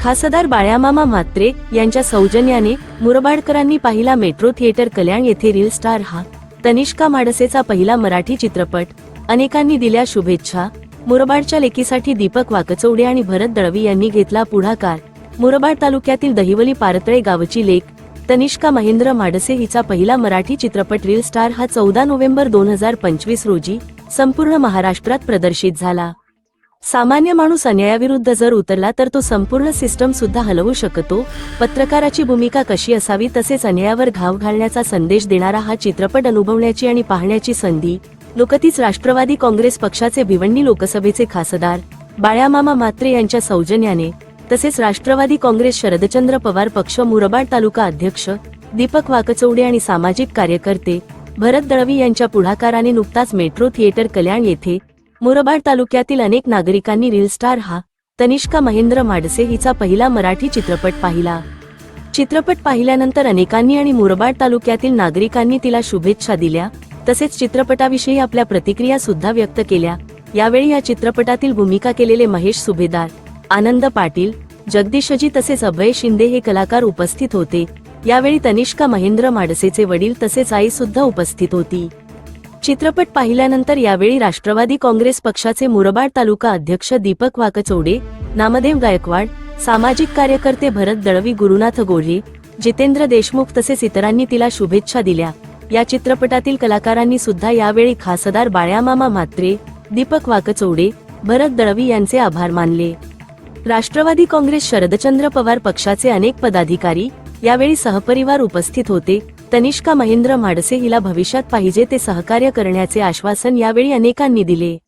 खासदार बाळ्यामामा म्हात्रे यांच्या सौजन्याने मुरबाडकरांनी पाहिला मेट्रो थिएटर कल्याण येथे रील स्टार हा तनिष्का माडसेचा पहिला मराठी चित्रपट. अनेकांनी दिल्या शुभेच्छा. मुरबाडच्या लेकीसाठी दीपक वाकचौडे आणि भरत दळवी यांनी घेतला पुढाकार. मुरबाड तालुक्यातील दहिवली पारतळे गावची लेख तनिष्का महेंद्र माडसे हिचा पहिला मराठी चित्रपट रील स्टार हा चौदा नोव्हेंबर दोन हजार पंचवीस रोजी संपूर्ण महाराष्ट्रात प्रदर्शित झाला. सामान्य माणूस अन्यायाविरुद्ध जर उतरला तर तो संपूर्ण सिस्टम सुद्धा हलवू शकतो. पत्रकाराची भूमिका कशी असावी तसेच अन्यायावर घाव घालण्याचा संदेश देणारा हा चित्रपट अनुभवण्याची आणि पाहण्याची संधी लोकतीच राष्ट्रवादी काँग्रेस पक्षाचे भिवंडी लोकसभेचे खासदार बाळ्यामामा म्हात्रे यांच्या सौजन्याने तसेच राष्ट्रवादी काँग्रेस शरदचंद्र पवार पक्ष मुरबाड तालुका अध्यक्ष दीपक वाकचौडे आणि सामाजिक कार्यकर्ते भरत दळवी यांच्या पुढाकाराने नुकताच मेट्रो थिएटर कल्याण येथे मुरबाड तालुक्यातील अनेक नागरिकांनी रील स्टार हा तनिष्का महेंद्र माडसे हिचा पहिला मराठी चित्रपट पाहिला. चित्रपट पाहिल्यानंतर अनेकांनी आणि मुरबाड तालुक्यातील नागरिकांनी तिला शुभेच्छा दिल्या तसेच चित्रपटाविषयी आपल्या प्रतिक्रिया सुद्धा व्यक्त केल्या. यावेळी या चित्रपटातील भूमिका केलेले महेश सुभेदार आनंद पाटील जगदीशजी तसेच अभय शिंदे हे कलाकार उपस्थित होते. यावेळी तनिष्का महेंद्र माडसेचे वडील तसेच आई सुद्धा उपस्थित होती. चित्रपट पाहिल्यानंतर यावेळी राष्ट्रवादी काँग्रेस पक्षाचे मुरबाड तालुका अध्यक्ष दीपक वाकचौडे नामदेव गायकवाड सामाजिक कार्यकर्ते भरत दळवी गुरुनाथ गोढे जितेंद्र देशमुख तसेच इतरांनी तिला शुभेच्छा दिल्या. या चित्रपटातील कलाकारांनी सुद्धा यावेळी खासदार बाळ्यामामा म्हात्रे दीपक वाकचौडे भरत दळवी यांचे आभार मानले. राष्ट्रवादी काँग्रेस शरदचंद्र पवार पक्षाचे अनेक पदाधिकारी यावेळी सहपरिवार उपस्थित होते. तनिष्का महेंद्र माडसे हिला भविष्यात पाहिजे ते सहकार्य करण्याचे आश्वासन यावेळी अनेकांनी दिले.